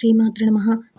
శ్రీమాతృ నమ.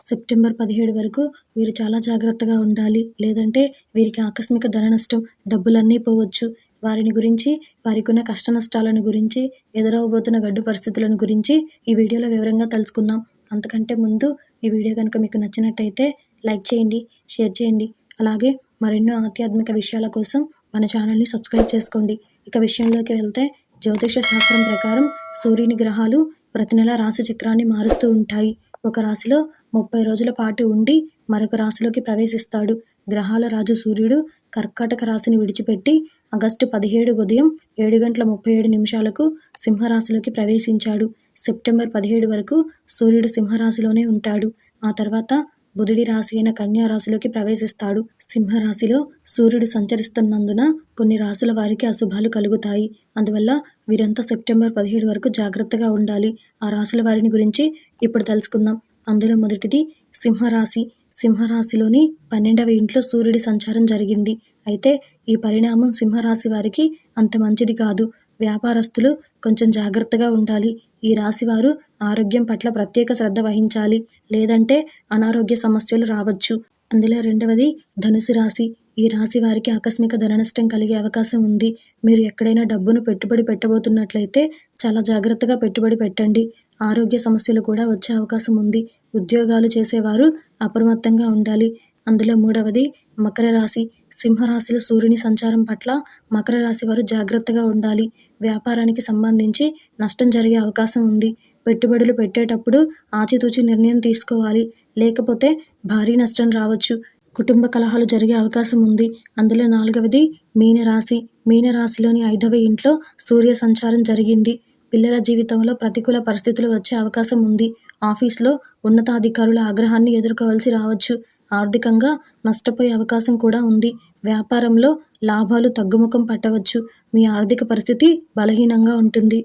సెప్టెంబర్ పదిహేడు వరకు వీరు చాలా జాగ్రత్తగా ఉండాలి. లేదంటే వీరికి ఆకస్మిక ధన నష్టం డబ్బులన్నీ పోవచ్చు. వారిని గురించి వారికున్న కష్ట నష్టాలను గురించి ఎదురవబోతున్న గడ్డు పరిస్థితులను గురించి ఈ వీడియోలో వివరంగా తెలుసుకుందాం. అంతకంటే ముందు ఈ వీడియో కనుక మీకు నచ్చినట్టయితే లైక్ చేయండి షేర్ చేయండి. అలాగే మరెన్నో ఆధ్యాత్మిక విషయాల కోసం మన ఛానల్ని సబ్స్క్రైబ్ చేసుకోండి. ఇక విషయంలోకి వెళ్తే జ్యోతిష శాస్త్రం ప్రకారం సూర్యుని గ్రహాలు ప్రతి నెల రాశి చక్రాన్ని మారుస్తూ ఉంటాయి. ఒక రాశిలో ముప్పై రోజుల పాటు ఉండి మరొక రాశిలోకి ప్రవేశిస్తాడు. గ్రహాల రాజు సూర్యుడు కర్కాటక రాశిని విడిచిపెట్టి ఆగస్టు పదిహేడు ఉదయం ఏడు గంటల ముప్పై ఏడు నిమిషాలకు సింహరాశిలోకి ప్రవేశించాడు. సెప్టెంబర్ పదిహేడు వరకు సూర్యుడు సింహరాశిలోనే ఉంటాడు. ఆ తర్వాత బుధుడి రాశి అయిన కన్యా రాశిలోకి ప్రవేశిస్తాడు. సింహరాశిలో సూర్యుడు సంచరిస్తున్నందున కొన్ని రాశుల వారికి అశుభాలు కలుగుతాయి. అందువల్ల వీరంతా సెప్టెంబర్ పదిహేడు వరకు జాగ్రత్తగా ఉండాలి. ఆ రాశుల వారిని గురించి ఇప్పుడు తెలుసుకుందాం. అందులో మొదటిది సింహరాశి. సింహరాశిలోని పన్నెండవ ఇంట్లో సూర్యుడి సంచారం జరిగింది. అయితే ఈ పరిణామం సింహరాశి వారికి అంత మంచిది కాదు. వ్యాపారస్తులు కొంచెం జాగ్రత్తగా ఉండాలి. ఈ రాశివారు ఆరోగ్యం పట్ల ప్రత్యేక శ్రద్ధ వహించాలి. లేదంటే అనారోగ్య సమస్యలు రావచ్చు. అందులో రెండవది ధనుసు రాశి. ఈ రాశి వారికి ఆకస్మిక ధననష్టం కలిగే అవకాశం ఉంది. మీరు ఎక్కడైనా డబ్బును పెట్టుబడి పెట్టబోతున్నట్లయితే చాలా జాగ్రత్తగా పెట్టుబడి పెట్టండి. ఆరోగ్య సమస్యలు కూడా వచ్చే అవకాశం ఉంది. ఉద్యోగాలు చేసేవారు అప్రమత్తంగా ఉండాలి. అందులో మూడవది మకర రాశి. సింహరాశిలో సూర్యుని సంచారం పట్ల మకర రాశి వారు జాగ్రత్తగా ఉండాలి. వ్యాపారానికి సంబంధించి నష్టం జరిగే అవకాశం ఉంది. పెట్టుబడులు పెట్టేటప్పుడు ఆచితూచి నిర్ణయం తీసుకోవాలి. లేకపోతే భారీ నష్టం రావచ్చు. కుటుంబ కలహాలు జరిగే అవకాశం ఉంది. అందులో నాలుగవది మీనరాశి. మీనరాశిలోని ఐదవ ఇంట్లో సూర్య సంచారం జరిగింది. పిల్లల జీవితంలో ప్రతికూల పరిస్థితులు వచ్చే అవకాశం ఉంది. ఆఫీస్లో ఉన్నతాధికారుల ఆగ్రహాన్ని ఎదుర్కోవాల్సి రావచ్చు. ఆర్థికంగా నష్టపోయే అవకాశం కూడా ఉంది. వ్యాపారంలో లాభాలు తగ్గుముఖం పట్టవచ్చు. మీ ఆర్థిక పరిస్థితి బలహీనంగా ఉంటుంది.